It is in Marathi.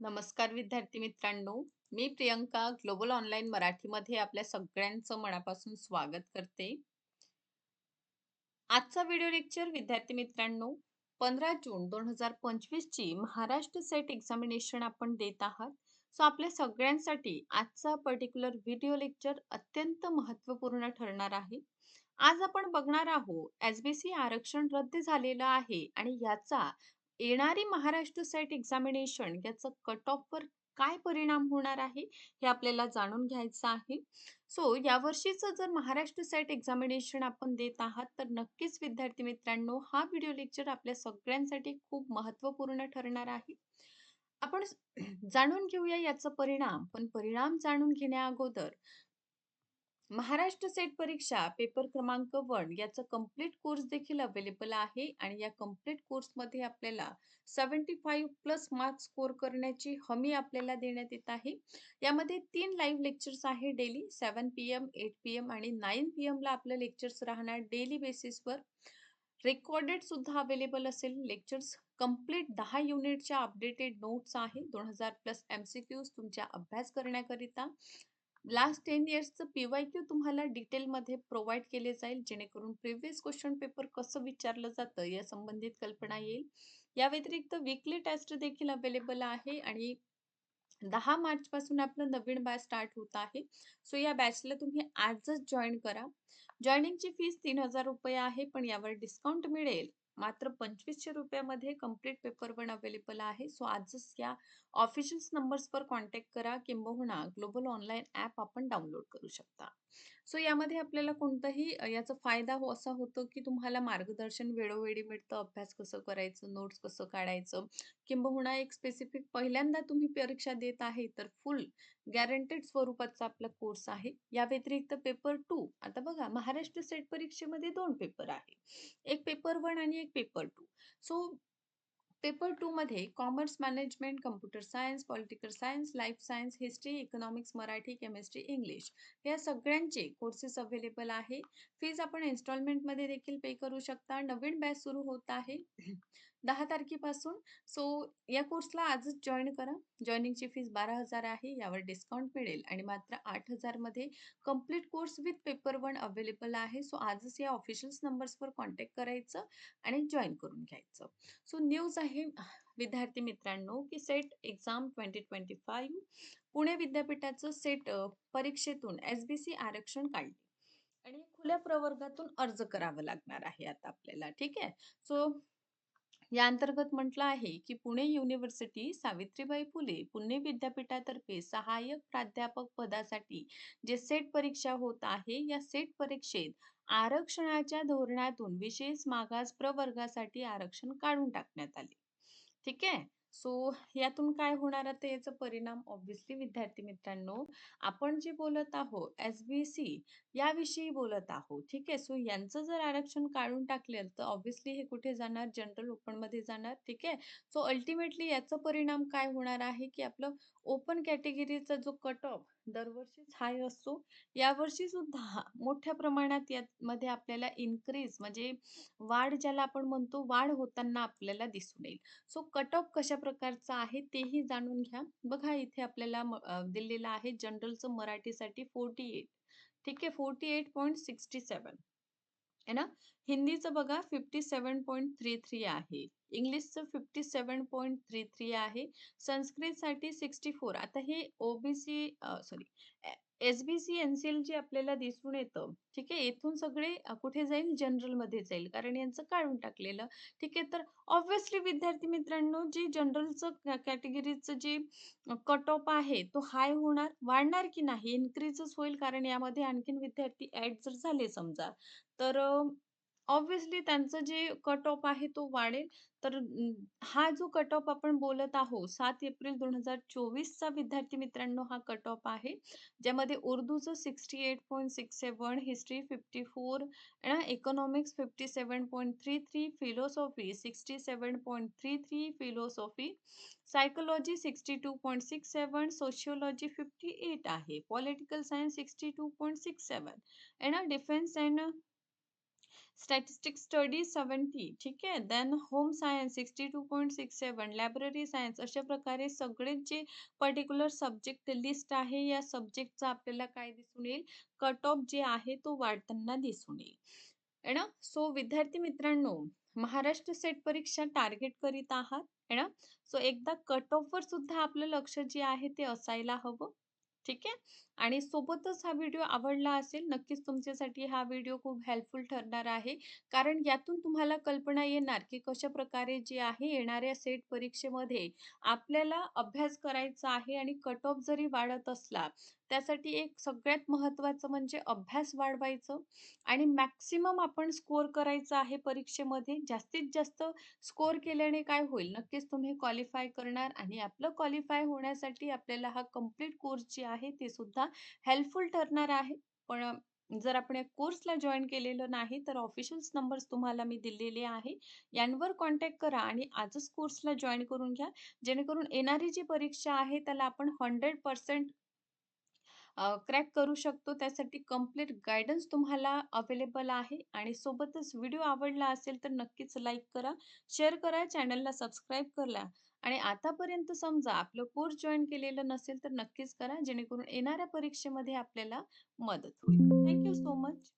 नमस्कार विद्यार्थी मित्रांनो. मी प्रियंका ग्लोबल ऑनलाईन मराठीमध्ये आपल्या सगळ्यांचं मनापासून स्वागत करते. आजचा व्हिडिओ लेक्चर विद्यार्थी मित्रांनो पंधरा जून दोन हजार पंचवीस ची महाराष्ट्र सेट एक्झामिनेशन आपण देत आहात. सो आपल्या सगळ्यांसाठी आजचा पर्टिक्युलर व्हिडिओ लेक्चर अत्यंत महत्त्वपूर्ण ठरणार आहे. आज आपण बघणार आहोत एसबीसी आरक्षण रद्द झालेलं आहे आणि याचा येणारी महाराष्ट्र सेट एक्झामिनेशन याचं कट ऑफ वर काय परिणाम होणार आहे हे आपल्याला जाणून घ्यायचं आहे. सो यावर्षीचं जर महाराष्ट्र सेट एक्झामिनेशन आपण देत आहात तर नक्कीच विद्यार्थी मित्रांनो हा व्हिडिओ लेक्चर आपल्या सगळ्यांसाठी खूप महत्त्वपूर्ण ठरणार आहे. आपण जाणून घेऊया याचा परिणाम. पण परिणाम जाणून घेण्या अगोदर महाराष्ट्र सेट परीक्षा पेपर क्रमांक वन याचा कंप्लीट कोर्स देखील अवेलेबल आहे आणि या कंप्लीट कोर्समध्ये आपल्याला seventy five plus marks score करण्याची हमी आपल्याला देण्यात येत आहे. यामध्ये तीन लाईव्ह लेक्चर्स आहे daily seven P M eight P M आणि नाईन पी एमला आपलं लेक्चर्स राहणार डेली बेसिसवर रेकॉर्डेड सुद्धा अवेलेबल असेल. लेक्चर्स कंप्लीट दहा युनिटच्या अपडेटेड नोट्स आहे. दोन हजार प्लस एम सी क्यूज तुमच्या अभ्यास करण्याकरिता. लास्ट टेन इयर्सचं पी वाय क्यू तुम्हाला डिटेलमध्ये प्रोव्हाइड केले जाईल जेणेकरून प्रिव्हियस क्वेश्चन पेपर कसं विचारलं जातं या संबंधित कल्पना येईल. या व्यतिरिक्त वीकली टेस्ट देखील अवेलेबल आहे आणि दहा मार्च पासून आपलं नवीन बॅच स्टार्ट होत आहे. सो या बॅचला तुम्ही आजच जॉईन करा. जॉईनिंगची फीस तीन हजार रुपये आहे पण यावर डिस्काउंट मिळेल. मात्र पंचवीसशे रुपयामध्ये कंप्लीट पेपर पण अवेलेबल आहे. सो आजच या ऑफिशियल नंबर्सवर कॉन्टॅक्ट करा किंबहुना ग्लोबल ऑनलाईन ॲप आपण डाउनलोड करू शकता. सो यामध्ये आपल्याला कोणताही याचा फायदा हो असा होतो की तुम्हाला मार्गदर्शन वेळोवेळी मिळतं. अभ्यास कसं करायचं नोट्स कसं काढायचं किंबहुना एक स्पेसिफिक पहिल्यांदा तुम्ही परीक्षा देत आहे तर फुल गॅरंटेड स्वरूपाचा आपला कोर्स आहे. या व्यतिरिक्त पेपर टू आता बघा महाराष्ट्र सेट परीक्षेमध्ये दोन पेपर आहे. एक पेपर वन आणि एक paper two so paper two मध्ये commerce management computer science political science life science history economics Marathi chemistry English या सगळ्यांचे कोर्सेस अवेलेबल आहे. फीज आपण इन्स्टॉलमेंटमध्ये देखील पे करू शकता. नवीन बॅच सुरू होत आहे. दहा तारखेपासून. सो या कोर्सला आजच जॉईन करा. जॉईनिंगची फीस बारा हजार आहे. यावर डिस्काउंट मिळेल आणि मात्र आठमध्ये complete course with paper one available आहे. सो आजच या ऑफिशियल्स नंबर्सवर कॉन्टॅक्ट करायचं आणि जॉईन करून घ्यायचं. सो न्यूज आहे विद्यार्थी मित्रांनो की set exam twenty twenty five Pune विद्यापीठाचं सेट परीक्षेतून एस बी सी आरक्षण काढले. आणि खुल्या प्रवर्गातून अर्ज करावा लागणार आहे आता आपल्याला. ठीक आहे? सो या अंतर्गत म्हटलं आहे की पुणे युनिव्हर्सिटी सावित्रीबाई फुले पुणे विद्यापीठातर्फे सहाय्यक प्राध्यापक पदासाठी जे सेट परीक्षा होत आहे या सेट परीक्षेत आरक्षणाच्या धोरणातून विशेष मागास प्रवर्गासाठी आरक्षण काढून टाकण्यात आले. ठीक आहे? सो यातून काय होणार आहे याचा परिणाम ऑब्व्हियसली विद्यार्थी मित्रांनो आपण जे बोलत आहोत एस बी सी याविषयी बोलत आहोत ठीक आहे? सो यांचं जर आरक्षण काढून टाकलेलं तर ऑब्व्हियसली हे कुठे जाणार? जनरल ओपनमध्ये जाणार ठीक आहे? सो अल्टिमेटली याचा परिणाम काय होणार आहे की आपलं ओपन कॅटेगरीचा जो कट ऑफ दरवर्षीच हाय असतो यावर्षी सुद्धा मोठ्या प्रमाणात यामध्ये आपल्याला इन्क्रीज म्हणजे वाढ ज्याला आपण म्हणतो वाढ होताना आपल्याला दिसून येईल. सो कट ऑफ कशा प्रकारचा आहे तेही जाणून घ्या. बघा इथे आपल्याला दिलेलं आहे जनरलचं मराठीसाठी फोर्टी एट ठीक आहे forty eight point sixty seven आहे ना? हिंदीचं बघा fifty seven point three three आहे. इंग्लिशचं fifty seven point three three आहे. संस्कृतसाठी सिक्स्टी फोर आता हे OBC sorry S B C N C L जे आपल्याला दिसून येतं ठीक आहे येथून सगळे कुठे जाईल? जनरलमध्ये जाईल. कारण यांचं काढून टाकलेलं ठीक आहे. तर ऑब्व्हियसली विद्यार्थी मित्रांनो जे जनरलचं कॅटेगरीचं जे कट ऑफ आहे तो हाय होणार वाढणार की नाही? इन्क्रीजच होईल कारण यामध्ये आणखीन विद्यार्थी ऍड जर झाले समजा तर ऑब्व्हियसली त्यांचं जे कट ऑफ आहे तो वाढेल. तर हा जो कट ऑफ आपण बोलत आहोत सात एप्रिल दोन हजार चोवीसचा विद्यार्थी मित्रांनो हा कट ऑफ आहे. ज्यामध्ये उर्दूचं sixty eight point six seven history fifty four economics fifty seven point three three philosophy sixty seven point three three philosophy psychology sixty two point six seven sociology fifty eight आहे. Political science sixty two point six seven defence and statistics study 70 ठीक आहे. Then home science 62.67 library science अशा प्रकारे सगळे जे पर्टिक्युलर सब्जेक्ट लिस्ट आहे या सब्जेक्टचा आपल्याला काय दिसून येईल कट ऑफ जे आहे तो वाढताना दिसून येईल. आहे ना? सो विद्यार्थी मित्रांनो महाराष्ट्र सेट परीक्षा टार्गेट करीत आहात है ना? सो एकदा कट ऑफवर सुद्धा आपलं लक्ष जे आहे ते असायला हवं. ठीक आहे. आणि सोबतच हा व्हिडिओ आवडला असेल, नक्कीच तुमच्यासाठी हा व्हिडिओ खूप हेल्पफुल ठरणार आहे. कारण यातून तुम्हाला कल्पना येणार, की कशाप्रकारे जे आहे येणाऱ्या सेट परीक्षेमध्ये आपल्याला अभ्यास करायचा आहे आणि कट ऑफ जरी वाढत असला, त्यासाठी एक सगळ्यात महत्त्वाचं म्हणजे अभ्यास वाढवायचं आणि मॅक्सिमम आपण स्कोअर करायचा आहे परीक्षेमध्ये. जास्तीत जास्त स्कोअर केल्याने काय होईल, नक्कीच तुम्ही क्वालिफाय करणार आणि आपलं क्वालिफाय होण्यासाठी आपल्याला हा कंप्लीट कोर्स जे आहे ते सुद्धा हेल्पफुल ठरणार आहे. पण जर आपण या कोर्सला जॉईन केलेलं नाही, तर ऑफिशियल्स नंबर्स तुम्हाला मी दिलेले आहे. यांवर कॉन्टॅक्ट करा आणि आजच कोर्सला जॉईन करून घ्या. जेणेकरून येणारी जी परीक्षा आहे त्याला आपण हंड्रेड पर्सेंट क्रॅक करू शकतो. त्यासाठी कंप्लीट गायडन्स तुम्हाला अवेलेबल आहे आणि सोबतच व्हिडिओ आवडला असेल तर नक्कीच लाईक करा, शेअर करा, चॅनलला सबस्क्राईब करा आणि आतापर्यंत समजा आपलं कोर्स जॉईन केलेलं नसेल तर नक्कीच करा. जेणेकरून येणाऱ्या परीक्षेमध्ये आपल्याला मदत होईल. Thank so much.